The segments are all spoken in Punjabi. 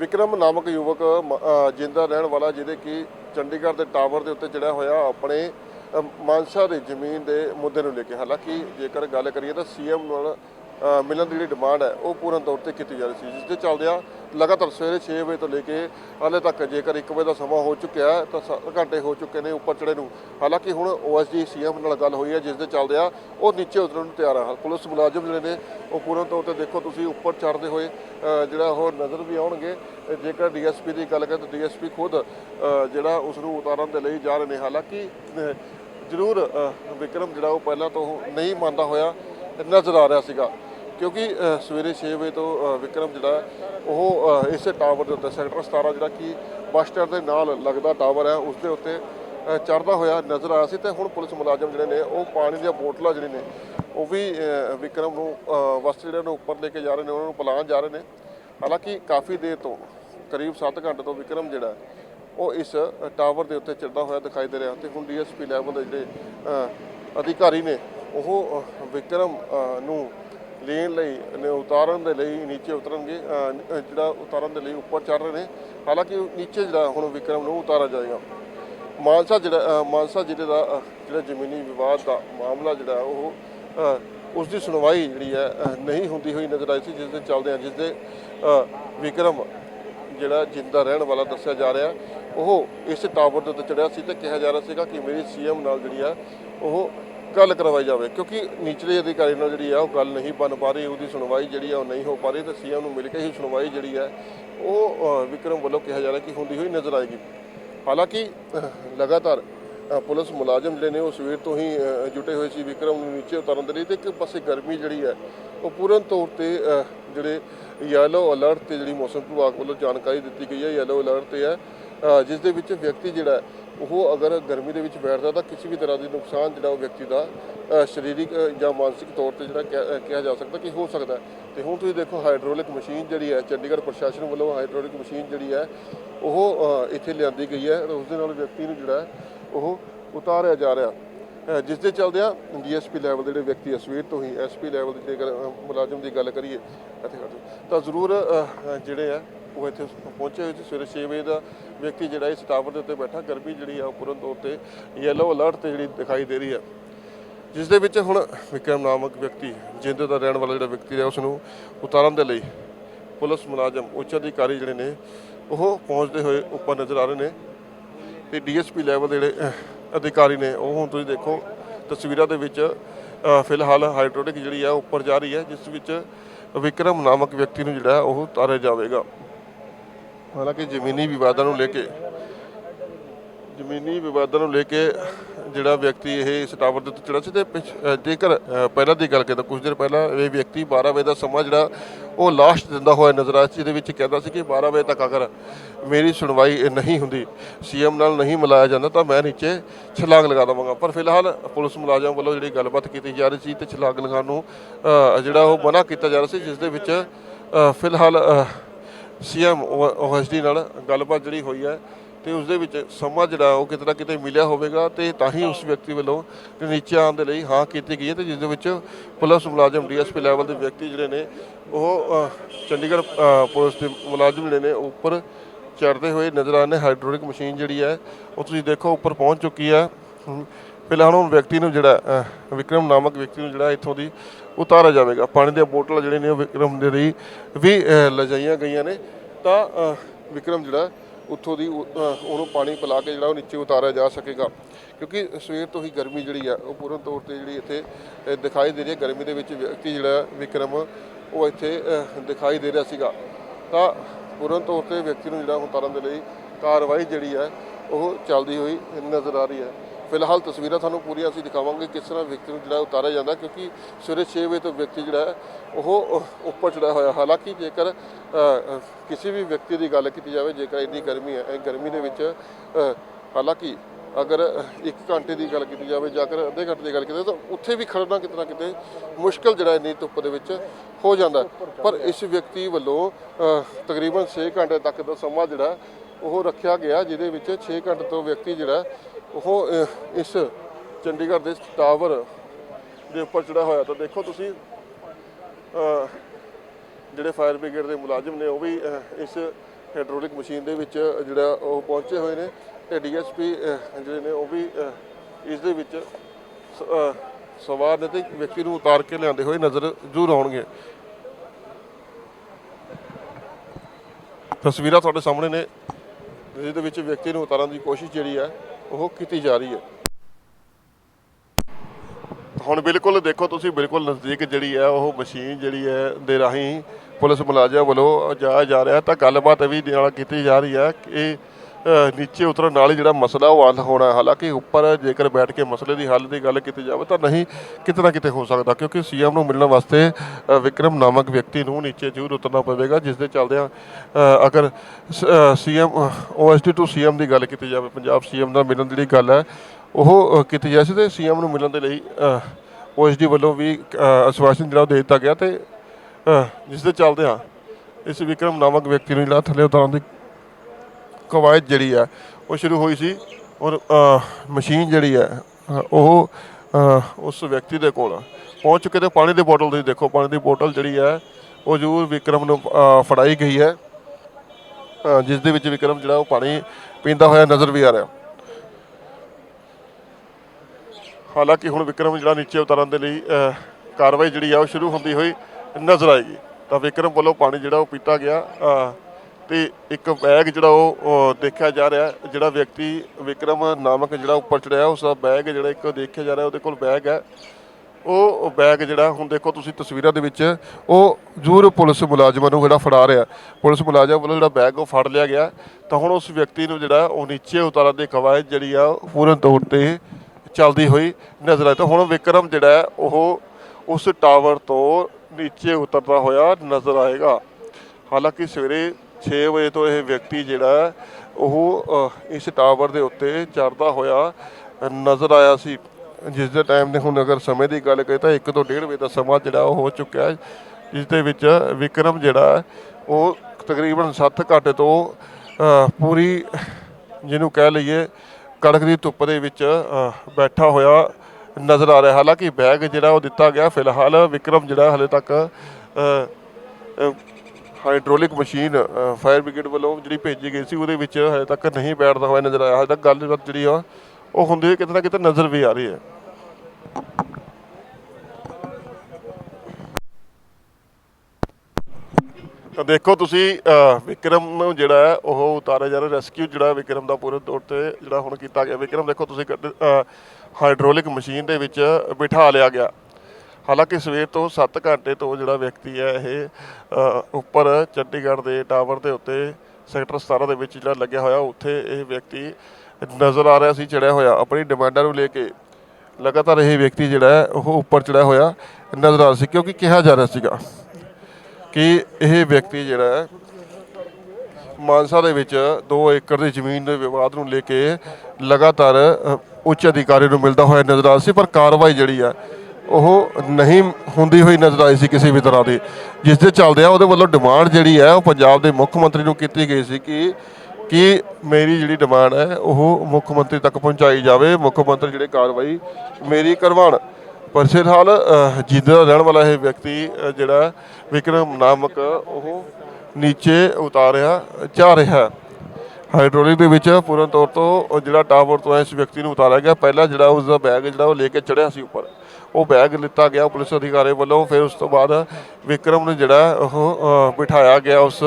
ਵਿਕਰਮ ਨਾਮਕ ਯੁਵਕ ਜਿੰਦਾ ਰਹਿਣ ਵਾਲਾ ਜਿਹਦੇ ਕਿ ਚੰਡੀਗੜ੍ਹ ਦੇ ਟਾਵਰ ਦੇ ਉੱਤੇ ਚੜਿਆ ਹੋਇਆ ਆਪਣੇ ਮਾਨਸਾ ਦੀ ਜ਼ਮੀਨ ਦੇ ਮੁੱਦੇ ਨੂੰ ਲੈ ਕੇ। ਹਾਲਾਂਕਿ ਜੇਕਰ ਗੱਲ ਕਰੀਏ ਤਾਂ ਸੀਐਮ ਨਾਲ ਮਿਲਣ ਦੀ ਜਿਹੜੀ ਡਿਮਾਂਡ ਹੈ ਉਹ ਪੂਰਨ ਤੌਰ ਤੇ ਕੀਤੀ ਜਾ ਰਹੀ ਸੀ। ਜਿਸ ਦੇ ਚੱਲਦਿਆਂ ਲਗਾਤਾਰ ਸਵੇਰੇ 6 ਵਜੇ ਤੋਂ ਲੈ ਕੇ ਹਾਲੇ ਤੱਕ ਜੇਕਰ 1 ਵਜੇ ਦਾ ਸਮਾਂ ਹੋ ਚੁੱਕਿਆ ਹੈ ਤਾਂ 7 ਘੰਟੇ ਹੋ ਚੁੱਕੇ ਨੇ ਉੱਪਰ ਚੜੇ ਨੂੰ। ਹਾਲਾਂਕਿ ਹੁਣ ਓਐਸਡੀ ਸੀਐਮ ਨਾਲ ਗੱਲ ਹੋਈ ਹੈ ਜਿਸ ਦੇ ਚੱਲਦਿਆਂ ਉਹ ਨੀਚੇ ਉਤਰਨ ਨੂੰ ਤਿਆਰ ਹੈ ਪੁਲਿਸ ਮੁਲਾਜ਼ਮ ਜਿਹੜੇ ਨੇ ਉਹ ਪੂਰਨ ਤੌਰ ਤੇ ਦੇਖੋ ਤੁਸੀਂ ਉੱਪਰ ਚੜਦੇ ਹੋਏ ਜਿਹੜਾ ਉਹ ਨਜ਼ਰ ਵੀ ਆਉਣਗੇ। ਅ, ਜੇਕਰ ਡੀਐਸਪੀ ਦੀ ਗੱਲ ਕਰਾਂ ਤਾਂ ਡੀਐਸਪੀ ਖੁਦ ਜਿਹੜਾ ਉਸ ਨੂੰ ਉਤਾਰਨ ਦੇ ਲਈ ਜਾ ਰਹੇ ਨੇ। ਹਾਲਾਂਕਿ ਜ਼ਰੂਰ ਵਿਕਰਮ ਜਿਹੜਾ ਉਹ ਪਹਿਲਾਂ ਤੋਂ ਨਹੀਂ ਮੰਨਦਾ ਹੋਇਆ ਨਜ਼ਰ ਆ ਰਿਹਾ ਸੀਗਾ। ਕਿਉਂਕਿ ਸਵੇਰੇ 6 ਵਜੇ ਤੋਂ ਵਿਕਰਮ ਜਿਹੜਾ ਉਹ ਇਸ ਟਾਵਰ ਦੇ ਉੱਤੇ ਸੈਕਟਰ 17 ਜਿਹੜਾ ਕਿ ਬੱਸ ਸਟੈਂਡ ਦੇ ਨਾਲ ਲੱਗਦਾ ਟਾਵਰ ਹੈ ਉਸ ਦੇ ਉੱਤੇ ਚੜਦਾ ਹੋਇਆ ਨਜ਼ਰ ਆਇਆ ਸੀ ਤੇ ਹੁਣ ਪੁਲਿਸ ਮੁਲਾਜ਼ਮ ਜਿਹੜੇ ਨੇ ਉਹ ਪਾਣੀ ਦੀਆਂ ਬੋਤਲਾਂ ਜਿਹੜੇ ਨੇ ਉਹ ਵੀ ਵਿਕਰਮ ਨੂੰ ਅ, ਵਸਤ ਜਿਹੜੇ ਨੂੰ ਉੱਪਰ ਲੈ ਕੇ ਜਾ ਰਹੇ ਨੇ ਉਹਨਾਂ ਨੂੰ ਪਲਾਣ ਜਾ ਰਹੇ ਨੇ। ਹਾਲਾਂਕਿ ਕਾਫੀ ਦੇਰ ਤੋਂ ਕਰੀਬ 7 ਘੰਟੇ ਤੋਂ ਵਿਕਰਮ ਜਿਹੜਾ ਉਹ ਇਸ ਟਾਵਰ ਦੇ ਉੱਤੇ ਚੜਦਾ ਹੋਇਆ ਦਿਖਾਈ ਦੇ ਰਿਹਾ ਤੇ ਹੁਣ ਡੀਐਸਪੀ ਲੈਵਲ ਦੇ ਜਿਹੜੇ ਅਧਿਕਾਰੀ ਨੇ ਉਹ ਵਿਕਰਮ ਨੂੰ ਲੈਣ ਲਈ ਉਤਾਰਨ ਦੇ ਲਈ ਨੀਚੇ ਉਤਰਨਗੇ ਜਿਹੜਾ ਉਤਾਰਨ ਦੇ ਲਈ ਉੱਪਰ ਚੜ ਰਹੇ ਨੇ। ਹਾਲਾਂਕਿ ਨੀਚੇ ਜਿਹੜਾ ਹੁਣ ਵਿਕਰਮ ਨੂੰ ਉਤਾਰਿਆ ਜਾਏਗਾ। ਮਾਨਸਾ ਜਿਹੜਾ ਮਾਨਸਾ ਜ਼ਿਲ੍ਹੇ ਦਾ ਜਿਹੜਾ ਜ਼ਮੀਨੀ ਵਿਵਾਦ ਦਾ ਮਾਮਲਾ ਜਿਹੜਾ ਉਹ ਅ, ਉਸ ਦੀ ਸੁਣਵਾਈ ਜਿਹੜੀ ਹੈ ਨਹੀਂ ਹੁੰਦੀ ਹੋਈ ਨਜ਼ਰ ਆਈ ਸੀ ਜਿਸ ਦੇ ਚੱਲਦੇ ਆ ਜਿਸ ਦੇ ਵਿਕਰਮ ਜਿਹੜਾ ਜਿੰਦਾ ਰਹਿਣ ਵਾਲਾ ਦੱਸਿਆ ਜਾ ਰਿਹਾ। ਉਹ ਇਸ ਟਾਵਰ ਦੇ ਉੱਤੇ ਚੜਿਆ ਸੀ ਤੇ ਕਿਹਾ ਜਾ ਰਿਹਾ ਸੀਗਾ ਕਿ ਮੇਰੀ ਸੀਐਮ ਨਾਲ ਜਿਹੜੀ ਆ ਉਹ ਗੱਲ ਕਰਵਾਈ ਜਾਵੇ, ਕਿਉਂਕਿ ਨਿਚਲੇ ਅਧਿਕਾਰੀ ਨਾਲ ਜਿਹੜੀ ਆ ਉਹ ਗੱਲ ਨਹੀਂ ਬਣ ਪਾ ਰਹੀ, ਉਹਦੀ ਸੁਣਵਾਈ ਜਿਹੜੀ ਆ ਉਹ ਨਹੀਂ ਹੋ ਪਾ ਰਹੀ, ਤੇ ਸੀਐਮ ਨੂੰ ਮਿਲ ਕੇ ਹੀ ਸੁਣਵਾਈ ਜਿਹੜੀ ਹੈ ਉਹ ਵਿਕਰਮ ਵੱਲੋਂ ਕਿਹਾ ਜਾ ਰਿਹਾ ਕਿ ਹੁੰਦੀ ਹੋਈ ਨਜ਼ਰ ਆਏਗੀ। ਹਾਲਾਂਕਿ, ਲਗਾਤਾਰ ਪੁਲਿਸ ਮੁਲਾਜ਼ਮ ਜਿਹੜੇ ਨੇ ਉਹ ਸਵੇਰ ਤੋਂ ਹੀ ਜੁਟੇ ਹੋਏ ਸੀ ਵਿਕਰਮ ਨੂੰ ਨੀਚੇ ਉਤਾਰਨ ਦੇ ਲਈ, ਤੇ ਇੱਕ ਪਾਸੇ ਗਰਮੀ ਜਿਹੜੀ ਹੈ ਉਹ ਪੂਰਨ ਤੌਰ ਤੇ ਜਿਹੜੇ ਯੈਲੋ ਅਲਰਟ ਤੇ ਜਿਹੜੀ ਮੌਸਮ ਵਿਭਾਗ ਵੱਲੋਂ ਜਾਣਕਾਰੀ ਦਿੱਤੀ ਗਈ ਹੈ ਯੈਲੋ ਅਲਰਟ ਤੇ ਹੈ ਜਿਸ ਦੇ ਵਿੱਚ ਵਿਅਕਤੀ ਜਿਹੜਾ ਉਹ ਅਗਰ ਗਰਮੀ ਦੇ ਵਿੱਚ ਬੈਠਦਾ ਤਾਂ ਕਿਸੇ ਵੀ ਤਰ੍ਹਾਂ ਦੀ ਨੁਕਸਾਨ ਜਿਹੜਾ ਉਹ ਵਿਅਕਤੀ ਦਾ ਅ, ਸਰੀਰਕ ਜਾਂ ਮਾਨਸਿਕ ਤੌਰ ਤੇ ਜਿਹੜਾ ਕਿਹਾ- ਕਿਹਾ ਜਾ ਸਕਦਾ ਕਿ ਹੋ ਸਕਦਾ ਹੈ। ਤੇ ਹੁਣ ਤੁਸੀਂ ਦੇਖੋ ਹਾਈਡਰੋਲਿਕ ਮਸ਼ੀਨ ਜਿਹੜੀ ਹੈ ਚੰਡੀਗੜ੍ਹ ਪ੍ਰਸ਼ਾਸਨ ਵੱਲੋਂ ਹਾਈਡਰੋਲਿਕ ਮਸ਼ੀਨ ਜਿਹੜੀ ਹੈ ਉਹ ਇੱਥੇ ਲਿਆਂਦੀ ਗਈ ਹੈ ਉਸ ਦੇ ਨਾਲ ਵਿਅਕਤੀ ਨੂੰ ਜਿਹੜਾ ਉਹ ਉਤਾਰਿਆ ਜਾ ਰਿਹਾ ਜਿਸ ਦੇ ਚੱਲਦਿਆਂ ਡੀਐਸਪੀ ਲੈਵਲ ਦੇ ਜਿਹੜੇ ਵਿਅਕਤੀ ਹੈ ਸਵੇਰ ਤੋਂ ਹੀ ਐਸਪੀ ਲੈਵਲ ਦੇ ਜੇਕਰ ਮੁਲਾਜ਼ਮ ਦੀ ਗੱਲ ਕਰੀਏ ਤਾਂ ਜ਼ਰੂਰ ਜਿਹੜੇ ਆ ਉਹ ਇੱਥੇ ਪਹੁੰਚੇ ਹੋਏ ਸੀ। ਸਵੇਰੇ 6 ਵਜੇ ਦਾ ਵਿਅਕਤੀ ਜਿਹੜਾ ਇਸ ਟਾਵਰ ਦੇ ਉੱਤੇ ਬੈਠਾ। ਗਰਮੀ ਜਿਹੜੀ ਆ ਉਹ ਪੂਰਨ ਤੌਰ ਤੇ ਯੈਲੋ ਅਲਰਟ ਤੇ ਜਿਹੜੀ ਦਿਖਾਈ ਦੇ ਰਹੀ ਹੈ ਜਿਸ ਦੇ ਵਿੱਚ ਹੁਣ ਵਿਕਰਮ ਨਾਮਕ ਵਿਅਕਤੀ, ਜਿੰਦੇ ਦਾ ਰਹਿਣ ਵਾਲਾ ਜਿਹੜਾ ਵਿਅਕਤੀ ਹੈ ਉਸ ਨੂੰ ਉਤਾਰਨ ਦੇ ਲਈ ਪੁਲਿਸ ਮੁਲਾਜ਼ਮ, ਉੱਚ ਅਧਿਕਾਰੀ ਜਿਹੜੇ ਨੇ, ਉਹ ਪਹੁੰਚਦੇ ਹੋਏ ਉੱਪਰ ਨਜ਼ਰ ਆ ਰਹੇ ਨੇ। ਤੇ ਡੀਐਸਪੀ ਲੈਵਲ ਦੇ ਜਿਹੜੇ ਅਧਿਕਾਰੀ ਨੇ, ਉਹ ਹੁਣ ਤੁਸੀਂ ਦੇਖੋ, ਤਸਵੀਰਾਂ ਦੇ ਵਿੱਚ ਫਿਲਹਾਲ ਹਾਈਡ੍ਰੋਲਿਕ ਜਿਹੜੀ ਆ, ਉੱਪਰ ਜਾ ਰਹੀ ਹੈ, ਜਿਸ ਵਿੱਚ ਵਿਕਰਮ ਨਾਮਕ ਵਿਅਕਤੀ ਨੂੰ ਜਿਹੜਾ ਉਹ ਉਤਾਰਿਆ ਜਾਵੇਗਾ। ਹਾਲਾਂਕਿ ਜ਼ਮੀਨੀ ਵਿਵਾਦਾਂ ਨੂੰ ਲੈ ਕੇ, ਜ਼ਮੀਨੀ ਵਿਵਾਦਾਂ ਨੂੰ ਲੈ ਕੇ ਜਿਹੜਾ ਵਿਅਕਤੀ ਇਹ ਇਸ ਟਾਵਰ ਦੇ ਉੱਤੇ ਚੜ੍ਹਾ ਸੀ ਤੇ ਪਿਛ- ਜੇਕਰ ਪਹਿਲਾਂ ਦੀ ਗੱਲ ਕਰਾਂ ਕੁਝ ਦਿਨ ਪਹਿਲਾਂ ਇਹ ਵਿਅਕਤੀ 12 ਵਜੇ ਦਾ ਸਮਾਂ ਜਿਹੜਾ ਉਹ ਲਾਸਟ ਦਿੰਦਾ ਹੋਇਆ ਨਜ਼ਰ ਆਇਆ ਸੀ, ਜਿਹਦੇ ਵਿੱਚ ਕਹਿੰਦਾ ਸੀ ਕਿ 12 ਵਜੇ ਤੱਕ ਅਗਰ ਮੇਰੀ ਸੁਣਵਾਈ ਨਹੀਂ ਹੁੰਦੀ, ਸੀਐਮ ਨਾਲ ਨਹੀਂ ਮਿਲਾਇਆ ਜਾਂਦਾ ਤਾਂ ਮੈਂ ਨੀਚੇ ਛਲਾਂਗ ਲਗਾ ਦਵਾਂਗਾ। ਪਰ ਫਿਲਹਾਲ ਪੁਲਿਸ ਮੁਲਾਜ਼ਮ ਵੱਲੋਂ ਜਿਹੜੀ ਗੱਲਬਾਤ ਕੀਤੀ ਜਾ ਰਹੀ ਸੀ ਤੇ ਛਲਾਂਗ ਲਗਾਉਣ ਨੂੰ ਜਿਹੜਾ ਉਹ ਮਨਾ ਕੀਤਾ ਜਾ ਰਿਹਾ ਸੀ, ਜਿਸ ਦੇ ਵਿੱਚ ਫਿਲਹਾਲ ਸੀਐਮ ਓਐਸਡੀ ਨਾਲ ਗੱਲਬਾਤ ਜਿਹੜੀ ਹੋਈ ਹੈ ਤੇ ਉਸ ਦੇ ਵਿੱਚ ਸਮਾਂ ਜਿਹੜਾ ਉਹ ਕਿਤੇ ਨਾ ਕਿਤੇ ਮਿਲਿਆ ਹੋਵੇਗਾ ਤੇ ਤਾਂ ਹੀ ਉਸ ਵਿਅਕਤੀ ਵੱਲੋਂ ਨੀਚੇ ਆਉਣ ਦੇ ਲਈ ਹਾਂ ਕੀਤੀ ਗਈ ਹੈ ਤੇ ਜਿਸ ਦੇ ਵਿੱਚ ਪੁਲਿਸ ਮੁਲਾਜ਼ਮ ਡੀਐਸਪੀ ਲੈਵਲ ਦੇ ਵਿਅਕਤੀ ਜਿਹੜੇ ਨੇ ਉਹ ਚੰਡੀਗੜ੍ਹ ਪੁਲਿਸ ਦੇ ਮੁਲਾਜ਼ਮ ਜਿਹੜੇ ਨੇ ਉੱਪਰ ਚੜ੍ਹਦੇ ਹੋਏ ਨਜ਼ਰ ਆਉਂਦੇ ਹਾਈਡ੍ਰੋਲਿਕ ਮਸ਼ੀਨ ਜਿਹੜੀ ਹੈ ਉਹ ਤੁਸੀਂ ਦੇਖੋ ਉੱਪਰ ਪਹੁੰਚ ਚੁੱਕੀ ਹੈ। ਫਿਲਹਾਲ ਉਹ ਵਿਅਕਤੀ ਨੂੰ ਜਿਹੜਾ ਵਿਕਰਮ ਨਾਮਕ ਵਿਅਕਤੀ ਨੂੰ ਜਿਹੜਾ ਇੱਥੋਂ ਦੀ ਉਤਾਰਿਆ ਜਾਵੇਗਾ। ਪਾਣੀ ਦੀਆਂ ਬੋਟਲਾਂ ਜਿਹੜੀਆਂ ਨੇ ਉਹ ਵਿਕਰਮ ਦੇ ਲਈ ਵੀ ਅ, ਲਿਜਾਈਆਂ ਗਈਆਂ ਨੇ। ਤਾਂ ਵਿਕਰਮ ਜਿਹੜਾ ਉੱਥੋਂ ਦੀ ਉਹਨੂੰ ਪਾਣੀ ਪਿਲਾ ਕੇ ਜਿਹੜਾ ਉਹ ਨੀਚੇ ਉਤਾਰਿਆ ਜਾ ਸਕੇਗਾ। ਕਿਉਂਕਿ ਸਵੇਰ ਤੋਂ ਹੀ ਗਰਮੀ ਜਿਹੜੀ ਆ ਉਹ ਪੂਰਨ ਤੌਰ ਤੇ ਜਿਹੜੀ ਇੱਥੇ ਦਿਖਾਈ ਦੇ ਰਹੀ ਹੈ। ਗਰਮੀ ਦੇ ਵਿੱਚ ਵਿਅਕਤੀ ਜਿਹੜਾ ਵਿਕਰਮ ਉਹ ਇੱਥੇ ਦਿਖਾਈ ਦੇ ਰਿਹਾ ਸੀਗਾ। ਤਾਂ ਪੂਰਨ ਤੌਰ ਤੇ ਵਿਅਕਤੀ ਨੂੰ ਜਿਹੜਾ ਉਤਾਰਨ ਦੇ ਲਈ ਕਾਰਵਾਈ ਜਿਹੜੀ ਹੈ ਉਹ ਚੱਲਦੀ ਹੋਈ ਨਜ਼ਰ ਆ ਰਹੀ ਹੈ। ਫਿਲਹਾਲ ਤਸਵੀਰਾਂ ਤੁਹਾਨੂੰ ਪੂਰੀਆਂ ਅਸੀਂ ਦਿਖਾਵਾਂਗੇ ਕਿਸ ਤਰ੍ਹਾਂ ਵਿਅਕਤੀ ਨੂੰ ਜਿਹੜਾ ਉਤਾਰਿਆ ਜਾਂਦਾ ਕਿਉਂਕਿ ਸਵੇਰੇ 6 ਵਜੇ ਤੋਂ ਵਿਅਕਤੀ ਜਿਹੜਾ ਹੈ, ਉਹ ਉੱਪਰ ਚੜਿਆ ਹੋਇਆ, ਹਾਲਾਂਕਿ ਜੇਕਰ ਕਿਸੇ ਵੀ ਵਿਅਕਤੀ ਦੀ ਗੱਲ ਕੀਤੀ ਜਾਵੇ, ਜੇਕਰ ਇੰਨੀ ਗਰਮੀ ਹੈ, ਇਹ ਗਰਮੀ ਦੇ ਵਿੱਚ ਹਾਲਾਂਕਿ ਅਗਰ 1 ਘੰਟੇ ਦੀ ਗੱਲ ਕੀਤੀ ਜਾਵੇ ਜਾਂ ਅਗਰ ਅੱਧੇ ਘੰਟੇ ਦੀ ਗੱਲ ਕੀਤੀ ਜਾਵੇ, ਤਾਂ ਉੱਥੇ ਵੀ ਖੜਨਾ ਕਿਤੇ ਨਾ ਕਿਤੇ ਮੁਸ਼ਕਲ ਜਿਹੜਾ ਇੰਨੀ ਧੁੱਪ ਦੇ ਵਿੱਚ ਹੋ ਜਾਂਦਾ ਪਰ ਇਸ ਵਿਅਕਤੀ ਵੱਲੋਂ ਤਕਰੀਬਨ 6 ਘੰਟੇ ਤੱਕ ਦਾ ਸਮਾਂ ਜਿਹੜਾ, ਉਹ ਰੱਖਿਆ ਗਿਆ, ਜਿਹਦੇ ਵਿੱਚ 6 ਘੰਟੇ ਤੋਂ ਵਿਅਕਤੀ ਜਿਹੜਾ ਉਹ ਇਸ ਚੰਡੀਗੜ੍ਹ ਦੇ ਟਾਵਰ ਦੇ ਉੱਪਰ ਚੜਾ ਹੋਇਆ। ਤਾਂ ਦੇਖੋ ਤੁਸੀਂ ਜਿਹੜੇ ਫਾਇਰ ਬ੍ਰਿਗੇਡ ਦੇ ਮੁਲਾਜ਼ਮ ਨੇ, ਉਹ ਵੀ ਇਸ ਹਾਈਡ੍ਰੋਲਿਕ ਮਸ਼ੀਨ ਦੇ ਵਿੱਚ ਜਿਹੜਾ ਉਹ ਪਹੁੰਚੇ ਹੋਏ ਨੇ ਤੇ ਡੀਐਸਪੀ ਜਿਹੜੇ ਨੇ ਉਹ ਵੀ ਇਸ ਦੇ ਵਿੱਚ, ਸ- ਸਵਾਰ ਨੇ ਤੇ ਵਿਅਕਤੀ ਨੂੰ ਉਤਾਰ ਕੇ ਲਿਆਂਦੇ ਹੋਏ ਨਜ਼ਰ ਜ਼ਰੂਰ ਆਉਣਗੇ। ਤਸਵੀਰਾਂ ਤੁਹਾਡੇ ਸਾਹਮਣੇ ਨੇ ਜਿਹਦੇ ਵਿੱਚ ਵਿਅਕਤੀ ਨੂੰ ਉਤਾਰਨ ਦੀ ਕੋਸ਼ਿਸ਼ ਜਿਹੜੀ ਹੈ ਉਹ ਕੀਤੀ ਜਾ ਰਹੀ ਹੈ। ਹੁਣ ਬਿਲਕੁਲ ਦੇਖੋ ਤੁਸੀਂ ਬਿਲਕੁਲ ਨਜ਼ਦੀਕ ਜਿਹੜੀ ਹੈ, ਉਹ ਮਸ਼ੀਨ ਜਿਹੜੀ ਹੈ ਦੇ ਰਾਹੀਂ ਪੁਲਿਸ ਮੁਲਾਜ਼ਮ ਵੱਲੋਂ ਜਾਇਆ ਜਾ ਰਿਹਾ ਤਾਂ ਗੱਲਬਾਤ ਵੀ ਨਾਲ ਕੀਤੀ ਜਾ ਰਹੀ ਹੈ ਕਿ ਨੀਚੇ ਉਤਰਨ ਨਾਲ ਹੀ ਜਿਹੜਾ ਮਸਲਾ ਉਹ ਹੱਲ ਹੋਣਾ ਹਾਲਾਂਕਿ ਉੱਪਰ ਜੇਕਰ ਬੈਠ ਕੇ ਮਸਲੇ ਦੀ ਹੱਲ ਦੀ ਗੱਲ ਕੀਤੀ ਜਾਵੇ ਤਾਂ ਨਹੀਂ ਕਿਤੇ ਨਾ ਕਿਤੇ ਹੋ ਸਕਦਾ ਕਿਉਂਕਿ ਸੀਐਮ ਨੂੰ ਮਿਲਣ ਵਾਸਤੇ ਵਿਕਰਮ ਨਾਮਕ ਵਿਅਕਤੀ ਨੂੰ ਨੀਚੇ ਜ਼ਰੂਰ ਉਤਰਨਾ ਪਵੇਗਾ ਜਿਸ ਦੇ ਚੱਲਦਿਆਂ ਅ, ਅਗਰ ਸੀਐਮ ਓਐਸਡੀ ਟੂ ਸੀਐਮ ਦੀ ਗੱਲ ਕੀਤੀ ਜਾਵੇ ਪੰਜਾਬ ਸੀਐਮ ਦਾ ਮਿਲਣ ਦੀ ਜਿਹੜੀ ਗੱਲ ਹੈ ਉਹ ਕੀਤੀ ਜਾਏ ਸੀ ਤੇ ਸੀਐਮ ਨੂੰ ਮਿਲਣ ਦੇ ਲਈ ਓਐਸਡੀ ਵੱਲੋਂ ਵੀ ਅ, ਆਸ਼ਵਾਸਨ ਜਿਹੜਾ ਉਹ ਦੇ ਦਿੱਤਾ ਗਿਆ ਤੇ ਜਿਸ ਦੇ ਚੱਲਦਿਆਂ ਇਸ ਵਿਕਰਮ ਨਾਮਕ ਵਿਅਕਤੀ ਨੂੰ ਜਿਹੜਾ ਥੱਲੇ ਉਤਾਰਨ ਦੀ ਕਵਾਇਦ ਜਿਹੜੀ ਹੈ ਉਹ ਸ਼ੁਰੂ ਹੋਈ ਸੀ ਔਰ ਮਸ਼ੀਨ ਜਿਹੜੀ ਹੈ ਉਹ ਉਸ ਵਿਅਕਤੀ ਦੇ ਕੋਲ ਪਹੁੰਚ ਚੁੱਕੇ ਤੇ ਪਾਣੀ ਦੀ ਬੋਤਲ ਤੁਸੀਂ ਦੇਖੋ, ਪਾਣੀ ਦੀ ਬੋਤਲ ਜਿਹੜੀ ਹੈ ਉਹ ਜ਼ਰੂਰ ਵਿਕਰਮ ਨੂੰ ਫੜਾਈ ਗਈ ਹੈ। ਜਿਸ ਦੇ ਵਿੱਚ ਵਿਕਰਮ ਜਿਹੜਾ ਉਹ ਪਾਣੀ ਪੀਂਦਾ ਹੋਇਆ ਨਜ਼ਰ ਵੀ ਆ ਰਿਹਾ। ਹਾਲਾਂਕਿ ਹੁਣ ਵਿਕਰਮ ਜਿਹੜਾ ਨੀਚੇ ਉਤਾਰਨ ਦੇ ਲਈ ਕਾਰਵਾਈ ਜਿਹੜੀ ਆ, ਉਹ ਸ਼ੁਰੂ ਹੁੰਦੀ ਹੋਈ ਨਜ਼ਰ ਆਏਗੀ। ਤਾਂ ਵਿਕਰਮ ਵੱਲੋਂ ਪਾਣੀ ਜਿਹੜਾ ਉਹ ਪੀਤਾ ਗਿਆ ਤੇ ਇੱਕ ਬੈਗ ਜਿਹੜਾ ਉਹ ਦੇਖਿਆ ਜਾ ਰਿਹਾ ਜਿਹੜਾ ਵਿਅਕਤੀ ਵਿਕਰਮ ਨਾਮਕ ਜਿਹੜਾ ਉੱਪਰ ਚੜਿਆ ਉਸ ਦਾ ਬੈਗ ਜਿਹੜਾ ਇੱਕ ਦੇਖਿਆ ਜਾ ਰਿਹਾ, ਉਹਦੇ ਕੋਲ ਬੈਗ ਹੈ। ਉਹ ਬੈਗ ਜਿਹੜਾ, ਹੁਣ ਦੇਖੋ ਤੁਸੀਂ ਤਸਵੀਰਾਂ ਦੇ ਵਿੱਚ, ਉਹ ਜ਼ਰੂਰ ਪੁਲਿਸ ਮੁਲਾਜ਼ਮਾਂ ਨੂੰ ਜਿਹੜਾ ਫੜਾ ਰਿਹਾ ਪੁਲਿਸ ਮੁਲਾਜ਼ਮ ਵੱਲੋਂ ਜਿਹੜਾ ਬੈਗ ਉਹ ਫੜ ਲਿਆ ਗਿਆ ਤਾਂ ਹੁਣ ਉਸ ਵਿਅਕਤੀ ਨੂੰ ਜਿਹੜਾ, ਉਹ ਨੀਚੇ ਉਤਾਰਨ ਦੀ ਕਵਾਇਦ ਜਿਹੜੀ ਆ, ਉਹ ਪੂਰਨ ਤੌਰ ਤੇ ਚੱਲਦੀ ਹੋਈ ਨਜ਼ਰ ਆਈ। ਤਾਂ ਹੁਣ ਵਿਕਰਮ ਜਿਹੜਾ ਉਹ ਉਸ ਟਾਵਰ ਤੋਂ ਨੀਚੇ ਉਤਰਦਾ ਹੋਇਆ ਨਜ਼ਰ ਆਏਗਾ। ਹਾਲਾਂਕਿ ਸਵੇਰੇ 6 ਵਜੇ ਤੋਂ ਇਹ ਵਿਅਕਤੀ ਜਿਹੜਾ ਉਹ ਇਸ ਟਾਵਰ ਦੇ ਉੱਤੇ ਚੜਦਾ ਹੋਇਆ ਨਜ਼ਰ ਆਇਆ ਸੀ। ਜਿਸ ਦੇ ਟਾਈਮ ਦੇ ਹੁਣ ਅਗਰ ਸਮੇਂ ਦੀ ਗੱਲ ਕਰੀਏ ਤਾਂ 1 ਤੋਂ 1.5 ਵਜੇ ਦਾ ਸਮਾਂ ਜਿਹੜਾ ਉਹ ਹੋ ਚੁੱਕਿਆ ਹੈ, ਜਿਸ ਦੇ ਵਿੱਚ ਵਿਕਰਮ ਜਿਹੜਾ, ਉਹ ਤਕਰੀਬਨ 7 ਘੰਟੇ ਤੋਂ ਪੂਰੀ ਜਿਹਨੂੰ ਕਹਿ ਲਈਏ ਕੜਕ ਦੀ ਧੁੱਪ ਦੇ ਵਿੱਚ ਬੈਠਾ ਹੋਇਆ ਨਜ਼ਰ ਆ ਰਿਹਾ। ਹਾਲਾਂਕਿ ਬੈਗ ਜਿਹੜਾ ਉਹ ਦਿੱਤਾ ਗਿਆ। ਫਿਲਹਾਲ ਵਿਕਰਮ ਜਿਹੜਾ ਹਲੇ ਤੱਕ ਹਾਈਡ੍ਰੋਲਿਕ ਮਸ਼ੀਨ ਫਾਇਰ ਬ੍ਰਿਗੇਡ ਵੱਲੋਂ ਜਿਹੜੀ ਭੇਜੀ ਗਈ ਸੀ, ਉਹਦੇ ਵਿੱਚ ਹਜੇ ਤੱਕ ਨਹੀਂ ਬੈਠਦਾ ਹੋਇਆ ਨਜ਼ਰ ਆਇਆ। ਹਜੇ ਤੱਕ ਗੱਲਬਾਤ ਜਿਹੜੀ ਆ, ਉਹ ਹੁੰਦੀ ਹੋਈ ਕਿਤੇ ਨਾ ਕਿਤੇ ਨਜ਼ਰ ਵੀ ਆ ਰਹੀ ਹੈ। ਤਾਂ ਦੇਖੋ ਤੁਸੀਂ ਵਿਕਰਮ ਨੂੰ ਜਿਹੜਾ ਹੈ, ਉਹ ਉਤਾਰਿਆ ਜਾ ਰਿਹਾ, ਰੈਸਕਿਊ ਜਿਹੜਾ ਵਿਕਰਮ ਦਾ ਪੂਰੇ ਤੌਰ ਤੇ ਜਿਹੜਾ ਹੁਣ ਕੀਤਾ ਗਿਆ। ਵਿਕਰਮ ਦੇਖੋ ਤੁਸੀਂ ਕੱਢ- ਹਾਈਡ੍ਰੋਲਿਕ ਮਸ਼ੀਨ ਦੇ ਵਿੱਚ ਬਿਠਾ ਲਿਆ ਗਿਆ। ਹਾਲਾਂਕਿ ਸਵੇਰ ਤੋਂ 7 ਘੰਟੇ ਤੋਂ ਜਿਹੜਾ ਵਿਅਕਤੀ ਹੈ ਇਹ ਉੱਪਰ ਚੰਡੀਗੜ੍ਹ ਦੇ ਟਾਵਰ ਦੇ ਉੱਤੇ ਸੈਕਟਰ 17 ਦੇ ਵਿੱਚ ਜਿਹੜਾ ਲੱਗਿਆ ਹੋਇਆ, ਉੱਥੇ ਇਹ ਵਿਅਕਤੀ ਨਜ਼ਰ ਆ ਰਿਹਾ ਸੀ, ਚੜਿਆ ਹੋਇਆ। ਆਪਣੀ ਡਿਮਾਂਡਾਂ ਨੂੰ ਲੈ ਕੇ ਲਗਾਤਾਰ ਇਹ ਵਿਅਕਤੀ ਜਿਹੜਾ ਉਹ ਉੱਪਰ ਚੜਿਆ ਹੋਇਆ ਨਜ਼ਰ ਆ ਰਿਹਾ ਸੀ, ਕਿਉਂਕਿ ਕਿਹਾ ਜਾ ਰਿਹਾ ਸੀਗਾ ਕਿ ਇਹ ਵਿਅਕਤੀ ਜਿਹੜਾ ਹੈ, ਮਾਨਸਾ ਦੇ ਵਿੱਚ 2 ਏਕੜ ਦੀ ਜ਼ਮੀਨ ਦੇ ਵਿਵਾਦ ਨੂੰ ਲੈ ਕੇ ਲਗਾਤਾਰ ਉੱਚ ਅਧਿਕਾਰੀ ਨੂੰ ਮਿਲਦਾ ਹੋਇਆ ਨਜ਼ਰ ਆ ਰਿਹਾ ਸੀ, ਪਰ ਕਾਰਵਾਈ ਜਿਹੜੀ ਆ ਉਹ ਨਹੀਂ ਹੁੰਦੀ ਹੋਈ ਨਜ਼ਰ ਆਈ ਸੀ ਕਿਸੇ ਵੀ ਤਰ੍ਹਾਂ ਦੀ। ਜਿਸ ਦੇ ਚੱਲਦੇ ਆ ਉਹਦੇ ਵੱਲੋਂ ਡਿਮਾਂਡ ਜਿਹੜੀ ਹੈ ਉਹ ਪੰਜਾਬ ਦੇ ਮੁੱਖ ਮੰਤਰੀ ਨੂੰ ਕੀਤੀ ਗਈ ਸੀ ਕਿ ਕਿ ਮੇਰੀ ਜਿਹੜੀ ਡਿਮਾਂਡ ਹੈ ਉਹ ਮੁੱਖ ਮੰਤਰੀ ਤੱਕ ਪਹੁੰਚਾਈ ਜਾਵੇ ਮੁੱਖ ਮੰਤਰੀ ਜਿਹੜੇ ਕਾਰਵਾਈ ਮੇਰੀ ਕਰਵਾਉਣ। ਪਰ ਫਿਲਹਾਲ ਅ, ਜੀਂਦੇ ਦਾ ਰਹਿਣ ਵਾਲਾ ਇਹ ਵਿਅਕਤੀ ਜਿਹੜਾ ਵਿਕਰਮ ਨਾਮਕ ਉਹ ਨੀਚੇ ਉਤਾਰਿਆ ਜਾ ਰਿਹਾ ਹੈ। ਹਾਈਡ੍ਰੋਲਿਕ ਦੇ ਵਿੱਚ ਪੂਰਨ ਤੌਰ ਤੋਂ ਜਿਹੜਾ ਟਾਵਰ ਤੋਂ ਇਸ ਵਿਅਕਤੀ ਨੂੰ ਉਤਾਰਿਆ ਗਿਆ। ਪਹਿਲਾਂ ਜਿਹੜਾ ਉਸ ਦਾ ਬੈਗ ਜਿਹੜਾ ਉਹ ਲੈ ਕੇ ਚੜਿਆ ਸੀ ਉੱਪਰ। ਉਹ ਬੈਗ ਲਿੱਤਾ ਗਿਆ ਪੁਲਿਸ ਅਧਿਕਾਰੀ ਵੱਲੋਂ। ਫਿਰ ਉਸ ਤੋਂ ਬਾਅਦ ਵਿਕਰਮ ਨੂੰ ਜਿਹੜਾ ਉਹ ਬਿਠਾਇਆ ਗਿਆ ਉਸ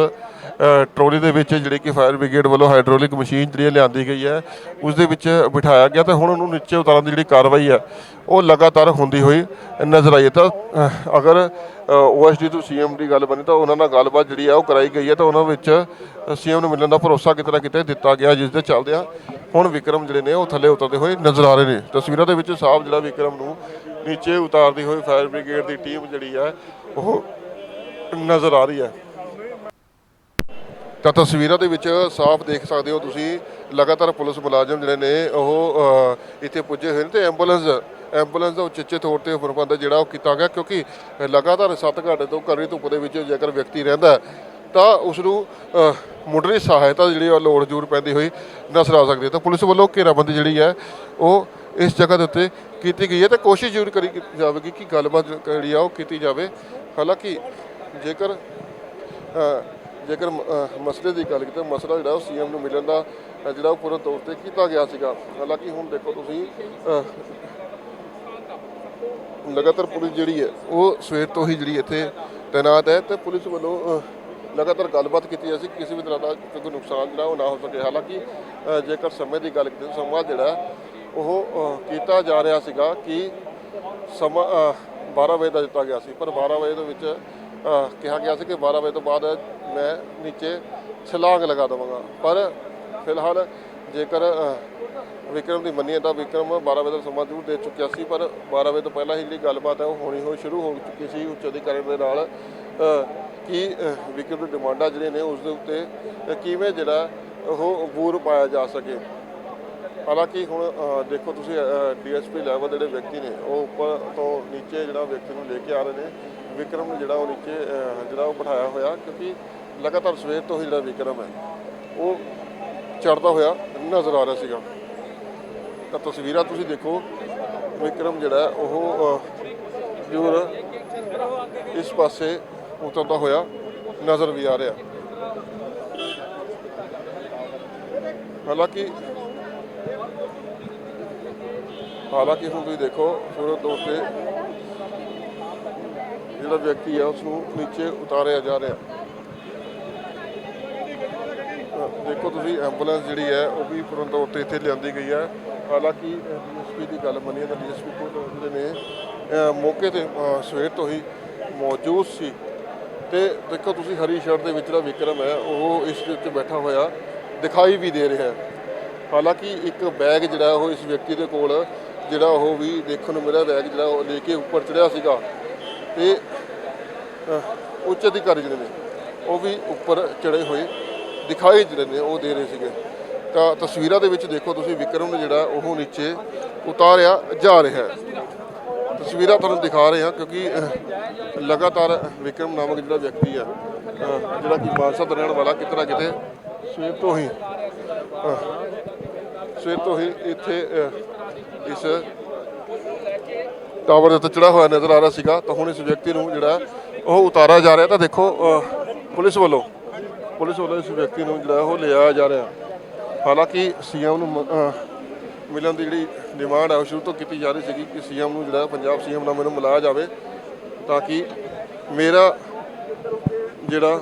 ਟਰੋਲੀ ਦੇ ਵਿੱਚ ਜਿਹੜੀ ਕਿ ਫਾਇਰ ਬ੍ਰਿਗੇਡ ਵੱਲੋਂ ਹਾਈਡ੍ਰੋਲਿਕ ਮਸ਼ੀਨ ਜਿਹੜੀ ਲਿਆਂਦੀ ਗਈ ਹੈ ਉਸ ਦੇ ਵਿੱਚ ਬਿਠਾਇਆ ਗਿਆ ਤੇ ਹੁਣ ਉਹਨੂੰ ਨੀਚੇ ਉਤਾਰਨ ਦੀ ਜਿਹੜੀ ਕਾਰਵਾਈ ਹੈ ਉਹ ਲਗਾਤਾਰ ਹੁੰਦੀ ਹੋਈ ਨਜ਼ਰ ਆਈ ਹੈ। ਤਾਂ ਅ, ਅਗਰ ਓਐਸਡੀ ਤੋਂ ਸੀਐਮ ਦੀ ਗੱਲ ਬਣੀ ਤਾਂ ਉਹਨਾਂ ਨਾਲ ਗੱਲਬਾਤ ਜਿਹੜੀ ਹੈ ਉਹ ਕਰਾਈ ਗਈ ਹੈ ਤਾਂ ਉਹਨਾਂ ਵਿੱਚ ਸੀਐਮ ਨੂੰ ਮਿਲਣ ਦਾ ਭਰੋਸਾ ਕਿਤੇ ਨਾ ਕਿਤੇ ਦਿੱਤਾ ਗਿਆ ਜਿਸ ਦੇ ਚੱਲਦਿਆਂ ਹੁਣ ਵਿਕਰਮ ਜਿਹੜੇ ਨੇ ਉਹ ਥੱਲੇ ਉਤਰਦੇ ਹੋਏ ਨਜ਼ਰ ਆ ਰਹੇ ਨੇ। ਤਸਵੀਰਾਂ ਦੇ ਵਿੱਚ ਸਾਫ਼ ਜਿਹੜਾ ਵਿਕਰਮ ਨੂੰ ਨੀਚੇ ਉਤਾਰਦੀ ਹੋਈ ਫਾਇਰ ਬ੍ਰਿਗੇਡ ਦੀ ਟੀਮ ਜਿਹੜੀ ਹੈ ਉਹ ਨਜ਼ਰ ਆ ਰਹੀ ਹੈ। ਤਾਂ ਤਸਵੀਰਾਂ ਦੇ ਵਿੱਚ ਸਾਫ਼ ਦੇਖ ਸਕਦੇ ਹੋ ਤੁਸੀਂ, ਲਗਾਤਾਰ ਪੁਲਿਸ ਮੁਲਾਜ਼ਮ ਜਿਹੜੇ ਨੇ, ਉਹ ਇੱਥੇ ਪੁੱਜੇ ਹੋਏ ਨੇ ਤੇ ਐਂਬੂਲੈਂਸ ਐਂਬੂਲੈਂਸ ਦਾ ਉਚੇਚੇ ਤੌਰ ਤੇ ਪ੍ਰਬੰਧ ਜਿਹੜਾ ਉਹ ਕੀਤਾ ਗਿਆ, ਕਿਉਂਕਿ ਲਗਾਤਾਰ 7 ਘੰਟੇ ਤੋਂ ਘਰੀ ਧੁੱਪ ਦੇ ਵਿੱਚ ਜੇਕਰ ਵਿਅਕਤੀ ਰਹਿੰਦਾ ਤਾਂ ਉਸ ਨੂੰ ਮੁੱਢਲੀ ਸਹਾਇਤਾ ਜਿਹੜੀ ਉਹ ਲੋੜ ਜ਼ਰੂਰ ਪੈਂਦੀ ਹੋਈ ਨਜ਼ਰ ਆ ਸਕਦੀ ਹੈ। ਤਾਂ ਪੁਲਿਸ ਵੱਲੋਂ ਘੇਰਾਬੰਦੀ ਜਿਹੜੀ ਹੈ, ਉਹ ਇਸ ਜਗ੍ਹਾ ਦੇ ਉੱਤੇ ਕੀਤੀ ਗਈ ਹੈ ਤੇ ਕੋਸ਼ਿਸ਼ ਜ਼ਰੂਰ ਕਰੀ ਜਾਵੇਗੀ ਕਿ ਗੱਲਬਾਤ ਜਿਹੜੀ ਆ ਉਹ ਕੀਤੀ ਜਾਵੇ। ਹਾਲਾਂਕਿ ਜੇਕਰ ਜੇਕਰ ਮਸਲੇ ਦੀ ਗੱਲ ਕੀਤੀ ਮਸਲਾ ਜਿਹੜਾ ਉਹ ਸੀਐਮ ਨੂੰ ਮਿਲਣ ਦਾ ਜਿਹੜਾ ਉਹ ਪੂਰਨ ਤੌਰ ਤੇ ਕੀਤਾ ਗਿਆ ਸੀਗਾ। ਹਾਲਾਂਕਿ ਹੁਣ ਦੇਖੋ ਤੁਸੀਂ ਲਗਾਤਾਰ ਪੁਲਿਸ ਜਿਹੜੀ ਹੈ, ਉਹ ਸਵੇਰ ਤੋਂ ਹੀ ਜਿਹੜੀ ਇੱਥੇ ਤਾਇਨਾਤ ਹੈ ਤੇ ਪੁਲਿਸ ਵੱਲੋਂ ਲਗਾਤਾਰ ਗੱਲਬਾਤ ਕੀਤੀ ਜਾ ਕਿਸੇ ਵੀ ਤਰ੍ਹਾਂ ਦਾ ਕੋਈ ਨੁਕਸਾਨ ਜਿਹੜਾ ਉਹ ਨਾ ਹੋ ਸਕੇ। ਹਾਲਾਂਕਿ ਜੇਕਰ ਸਮੇਂ ਦੀ ਗੱਲ ਕੀਤੀ ਤਾਂ ਸਮਾਂ ਜਿਹੜਾ ਉਹ ਕੀਤਾ ਜਾ ਰਿਹਾ ਸੀਗਾ ਕਿ ਸਮਾਂ ਅਹ, 12 ਵਜੇ ਦਾ ਦਿੱਤਾ ਗਿਆ ਸੀ। ਪਰ 12 ਵਜੇ ਦੇ ਵਿੱਚ ਕਿਹਾ ਗਿਆ ਸੀ ਕਿ 12 ਵਜੇ ਤੋਂ ਬਾਅਦ ਮੈਂ ਨੀਚੇ ਛਲਾਂਗ ਲਗਾ ਦੇਵਾਂਗਾ। ਪਰ ਫਿਲਹਾਲ ਜੇਕਰ ਵਿਕਰਮ ਦੀ ਮੰਨੀਏ ਤਾਂ ਵਿਕਰਮ 12 ਵਜੇ ਦਾ ਸਮਾਂ ਜ਼ਰੂਰ ਦੇ ਚੁੱਕਿਆ ਸੀ ਪਰ 12 ਵਜੇ ਤੋਂ ਪਹਿਲਾਂ ਹੀ ਜਿਹੜੀ ਗੱਲਬਾਤ ਹੈ ਉਹ ਹੋਣੀ ਹੋ ਸ਼ੁਰੂ ਹੋ ਚੁੱਕੀ ਸੀ ਉੱਚ ਅਧਿਕਾਰੀ ਦੇ ਨਾਲ ਅਹ, ਕਿ ਵਿਕਰਮ ਦੀ ਡਿਮਾਂਡਾਂ ਜਿਹੜੇ ਨੇ ਉਸ ਦੇ ਉੱਤੇ ਕਿਵੇਂ ਜਿਹੜਾ ਉਹ ਬੂਰ ਪਾਇਆ ਜਾ ਸਕੇ। ਹਾਲਾਂਕਿ ਹੁਣ ਦੇਖੋ ਤੁਸੀਂ ਡੀਐਸਪੀ ਲੈਵਲ ਦੇ ਜਿਹੜੇ ਵਿਅਕਤੀ ਨੇ ਉਹ ਉੱਪਰ ਤੋਂ ਨੀਚੇ ਜਿਹੜਾ ਵਿਅਕਤੀ ਨੂੰ ਲੈ ਕੇ ਆ ਰਹੇ ਨੇ ਵਿਕਰਮ ਨੂੰ ਜਿਹੜਾ ਉਹ ਨੀਚੇ ਜਿਹੜਾ ਉਹ ਬਿਠਾਇਆ ਹੋਇਆ ਕਿਉਂਕਿ ਲਗਾਤਾਰ ਸਵੇਰ ਤੋਂ ਹੀ ਜਿਹੜਾ ਵਿਕਰਮ ਹੈ ਉਹ ਚੜਦਾ ਹੋਇਆ ਨਜ਼ਰ ਆ ਰਿਹਾ ਸੀਗਾ। ਤਾਂ ਤਸਵੀਰਾਂ ਤੁਸੀਂ ਦੇਖੋ ਵਿਕਰਮ ਜਿਹੜਾ ਉਹ ਅਹ, ਇਸ ਪਾਸੇ ਉਤਰਦਾ ਹੋਇਆ ਨਜ਼ਰ ਵੀ ਆ ਰਿਹਾ। ਹਾਲਾਂਕਿ ਹਾਲਾਂਕਿ ਹੁਣ ਤੁਸੀਂ ਦੇਖੋ ਸੂਰਤ ਤੌਰ ਤੇ ਜਿਹੜਾ ਵਿਅਕਤੀ ਹੈ ਉਸ ਨੂੰ ਨੀਚੇ ਉਤਾਰਿਆ ਜਾ ਰਿਹਾ। ਦੇਖੋ ਤੁਸੀਂ ਐਂਬੂਲੈਂਸ ਜਿਹੜੀ ਹੈ, ਉਹ ਵੀ ਪੂਰਨ ਤੌਰ ਤੇ ਇੱਥੇ ਲਿਆਂਦੀ ਗਈ ਹੈ। ਹਾਲਾਂਕਿ ਡੀਐਸਪੀ ਦੀ ਗੱਲ ਮੰਨੀਏ ਤਾਂ ਡੀਐਸਪੀ ਕੋਲ ਜਿਹੜੇ ਨੇ ਮੌਕੇ ਤੇ ਸਵੇਰ ਤੋਂ ਹੀ ਮੌਜੂਦ ਸੀ। ਤੇ ਦੇਖੋ ਤੁਸੀਂ, ਹਰੀ ਸ਼ਰਟ ਦੇ ਵਿੱਚ ਜਿਹੜਾ ਵਿਕਰਮ ਹੈ, ਉਹ ਇਸ ਦੇ ਉੱਤੇ ਬੈਠਾ ਹੋਇਆ ਦਿਖਾਈ ਵੀ ਦੇ ਰਿਹਾ ਹੈ। ਹਾਲਾਂਕਿ ਇੱਕ ਬੈਗ ਜਿਹੜਾ ਉਹ ਇਸ ਵਿਅਕਤੀ ਦੇ ਕੋਲ ਜਿਹੜਾ ਉਹ ਵੀ ਦੇਖਣ ਨੂੰ ਮਿਲਿਆ ਬੈਗ ਜਿਹੜਾ ਉਹ ਲੈ ਕੇ ਉੱਪਰ ਚੜਿਆ ਸੀਗਾ ਤੇ ਉੱਚ ਅਧਿਕਾਰੀ ਜਿਹੜੇ ਨੇ, ਉਹ ਵੀ ਉੱਪਰ ਚੜੇ ਹੋਏ ਦਿਖਾਈ ਜਿਹੜੇ ਨੇ, ਉਹ ਦੇ ਰਹੇ ਸੀਗੇ। ਤਾਂ ਤਸਵੀਰਾਂ ਦੇ ਵਿੱਚ ਦੇਖੋ ਤੁਸੀਂ, ਵਿਕਰਮ ਨੂੰ ਜਿਹੜਾ ਉਹ ਨੀਚੇ ਉਤਾਰਿਆ ਜਾ ਰਿਹਾ ਹੈ। ਤਸਵੀਰਾਂ ਤੁਹਾਨੂੰ ਦਿਖਾ ਰਹੇ ਹਾਂ ਕਿਉਂਕਿ ਲਗਾਤਾਰ ਵਿਕਰਮ ਨਾਮਕ ਜਿਹੜਾ ਵਿਅਕਤੀ ਹੈ ਜਿਹੜਾ ਕਿ ਮਾਨਸਾ ਦਾ ਰਹਿਣ ਵਾਲਾ ਕਿਤੇ ਨਾ ਕਿਤੇ ਸਵੇਰ ਤੋਂ ਹੀ ਸਵੇਰ ਤੋਂ ਹੀ ਇੱਥੇ ਇਸ ਟਾਵਰ ਦੇ ਉੱਤੇ ਚੜਾ ਹੋਇਆ ਨਜ਼ਰ ਆ ਰਿਹਾ ਸੀਗਾ। ਤਾਂ ਹੁਣ ਇਸ ਵਿਅਕਤੀ ਨੂੰ ਜਿਹੜਾ ਉਹ ਉਤਾਰਿਆ ਜਾ ਰਿਹਾ। ਤਾਂ ਦੇਖੋ ਪੁਲਿਸ ਵੱਲੋਂ ਪੁਲਿਸ ਵੱਲੋਂ ਇਸ ਵਿਅਕਤੀ ਨੂੰ ਜਿਹੜਾ ਉਹ ਲਿਆਇਆ ਜਾ ਰਿਹਾ। ਹਾਲਾਂਕਿ ਸੀਐਮ ਨੂੰ ਮ- ਮਿਲਣ ਦੀ ਜਿਹੜੀ ਡਿਮਾਂਡ ਹੈ ਉਹ ਸ਼ੁਰੂ ਤੋਂ ਕੀਤੀ ਜਾ ਰਹੀ ਸੀਗੀ ਕਿ ਸੀਐਮ ਨੂੰ ਜਿਹੜਾ ਪੰਜਾਬ ਸੀਐਮ ਨਾਲ ਮੈਨੂੰ ਮਿਲਾਇਆ ਜਾਵੇ ਤਾਂ ਕਿ ਮੇਰਾ ਜਿਹੜਾ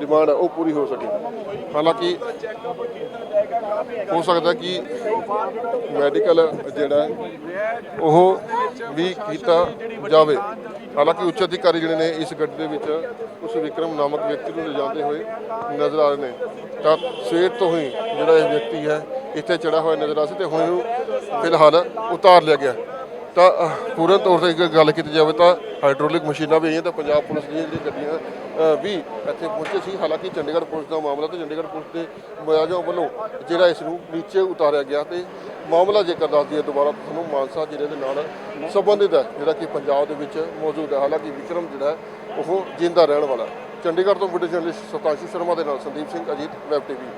ਡਿਮਾਂਡ ਹੈ, ਉਹ ਪੂਰੀ ਹੋ ਸਕੇ। ਹਾਲਾਂਕਿ ਹੋ ਸਕਦਾ ਕਿ ਮੈਡੀਕਲ ਜਿਹੜਾ ਹੈ, ਉਹ ਵੀ ਕੀਤਾ ਜਾਵੇ। ਹਾਲਾਂਕਿ ਉੱਚ ਅਧਿਕਾਰੀ ਜਿਹੜੇ ਨੇ ਇਸ ਗੱਡੀ ਦੇ ਵਿੱਚ, ਉਸ ਵਿਕਰਮ ਨਾਮਕ ਵਿਅਕਤੀ ਨੂੰ ਲਿਜਾਂਦੇ ਹੋਏ ਨਜ਼ਰ ਆ ਰਹੇ ਨੇ। ਤਾਂ ਸਵੇਰ ਤੋਂ ਹੀ ਜਿਹੜਾ ਇਹ ਵਿਅਕਤੀ ਹੈ, ਇੱਥੇ ਚੜਾ ਹੋਇਆ ਨਜ਼ਰ ਆ ਸੀ ਤੇ ਹੁਣ ਇਹਨੂੰ ਫਿਲਹਾਲ ਉਤਾਰ ਲਿਆ ਗਿਆ। ਤਾਂ ਪੂਰਨ ਤੌਰ ਤੇ ਇੱਕ ਗੱਲ ਕੀਤੀ ਜਾਵੇ ਤਾਂ ਹਾਈਡ੍ਰੋਲਿਕ ਮਸ਼ੀਨਾਂ ਵੀ ਆਈਆਂ ਤਾਂ ਪੰਜਾਬ ਪੁਲਿਸ ਦੀਆਂ ਜਿਹੜੀਆਂ ਗੱਡੀਆਂ ਵੀ ਇੱਥੇ ਪਹੁੰਚੇ ਸੀ। ਹਾਲਾਂਕਿ ਚੰਡੀਗੜ੍ਹ ਪੁਲਿਸ ਦਾ ਮਾਮਲਾ ਤੇ ਚੰਡੀਗੜ੍ਹ ਪੁਲਿਸ ਦੇ ਮੁਲਾਜ਼ਮਾਂ ਵੱਲੋਂ ਜਿਹੜਾ ਇਸ ਨੂੰ ਨੀਚੇ ਉਤਾਰਿਆ ਗਿਆ ਤੇ ਮਾਮਲਾ ਜੇਕਰ ਦੱਸ ਦਈਏ ਦੁਬਾਰਾ ਤੁਹਾਨੂੰ ਮਾਨਸਾ ਜ਼ਿਲ੍ਹੇ ਦੇ ਨਾਲ ਸੰਬੰਧਿਤ ਹੈ, ਜਿਹੜਾ ਕਿ ਪੰਜਾਬ ਦੇ ਵਿੱਚ ਮੌਜੂਦ ਹੈ। ਹਾਲਾਂਕਿ ਵਿਕਰਮ ਜਿਹੜਾ ਹੈ, ਉਹ ਜਿੰਦਾ ਰਹਿਣ ਵਾਲਾ ਚੰਡੀਗੜ੍ਹ ਤੋਂ ਵੀਡੀਓ ਜਰਨਲਿਸਟ ਸਤਾਸ਼ੀ ਸ਼ਰਮਾ ਦੇ ਨਾਲ ਸੰਦੀਪ ਸਿੰਘ ਅਜੀਤ, ਵੈਬ ਟੀਵੀ।